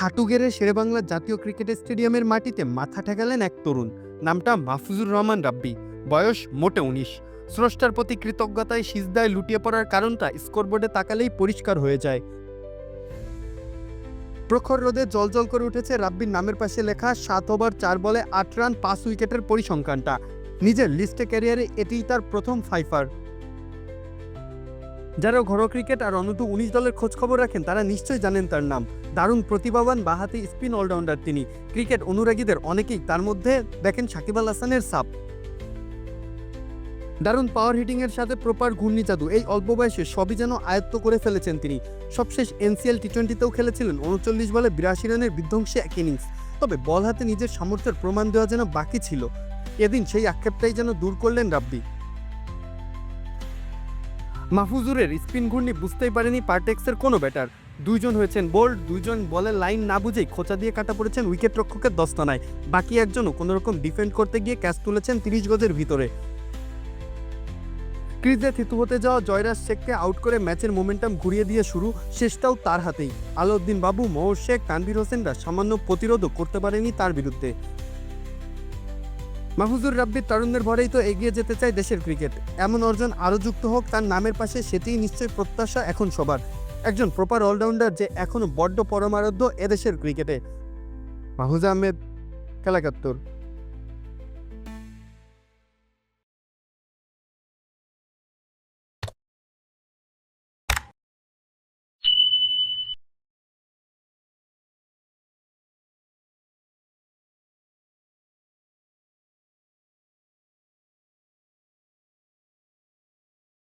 হাঁটু গেড়ে শেরেবাংলা জাতীয় ক্রিকেট স্টেডিয়ামের মাটিতে মাথা ঠেকালেন এক তরুণ। নামটা মাহফুজুর রহমান রাব্বি। বয়স মোটে উনিশ। স্রষ্টার প্রতি কৃতজ্ঞতায় সিজদায় লুটিয়ে পড়ার কারণটা স্কোরবোর্ডে তাকালেই পরিষ্কার হয়ে যায়। প্রখর রোদে জলজল করে উঠেছে রাব্বির নামের পাশে লেখা সাত ওভার চার বলে আট রান, পাঁচ উইকেটের পরিসংখ্যানটা। নিজের লিস্টে ক্যারিয়ারে এটিই তার প্রথম ফাইফার। যারা ঘরোয়া ক্রিকেট আর অনূর্ধ্ব উনিশ দলের খোঁজখবর রাখেন, তারা নিশ্চয়ই জানেন তার নাম। দারুণ প্রতিভাবান বাহাতি স্পিন অলরাউন্ডার তিনি। ক্রিকেট অনুরাগীদের অনেকেই তার মধ্যে দেখেন সাকিব আল হাসানের সাপ। দারুণ পাওয়ার হিটিংয়ের সাথে প্রপার ঘূর্ণি জাদু এই অল্প বয়সে সবই যেন আয়ত্ত করে ফেলেছেন তিনি। সবশেষ এনসিএল টি টোয়েন্টিতেও খেলেছিলেন, উনচল্লিশ বলে বিরাশি রানের বিধ্বংসী এক ইনিংস তবে বল হাতে নিজের সামর্থ্যের প্রমাণ দেওয়া যেন বাকি ছিল। এদিন সেই আক্ষেপটাই যেন দূর করলেন রাব্বি। মাহফুজুরের স্পিন ঘূর্ণি বুঝতেই পারেনি পার্টেক্সের কোনো ব্যাটার। দুইজন হয়েছেন বোল্ড, দুইজন বলের লাইন না বুঝেই খোঁচা দিয়ে কাটা পড়েছেন উইকেট রক্ষকের দস্তানায়। বাকি একজনও কোনো রকম ডিফেন্ড করতে গিয়ে ক্যাচ তুলেছেন তিরিশ গজের ভিতরে। ক্রিজে থিতু হতে যাওয়া জয়রাজ শেখকে আউট করে ম্যাচের মোমেন্টাম ঘুরিয়ে দিয়ে শুরু শেষটাও তার হাতেই। আলাউদ্দিন বাবু মোহর শেখ, তানভীর হোসেনরা সামান্য প্রতিরোধও করতে পারেনি তার বিরুদ্ধে। মাহফুজুর রাব্বির তারুণ্যের ভরেই তো এগিয়ে যেতে চায় দেশের ক্রিকেট এমন অর্জন আরও যুক্ত হোক, তার নামের পাশে সেটিই নিশ্চয়ই প্রত্যাশা এখন সবার। একজন প্রপার অলরাউন্ডার যে এখনও বড্ড পরমারাধ্য এদেশের ক্রিকেটে মাহুজা আহমেদ খেলাকাত্তর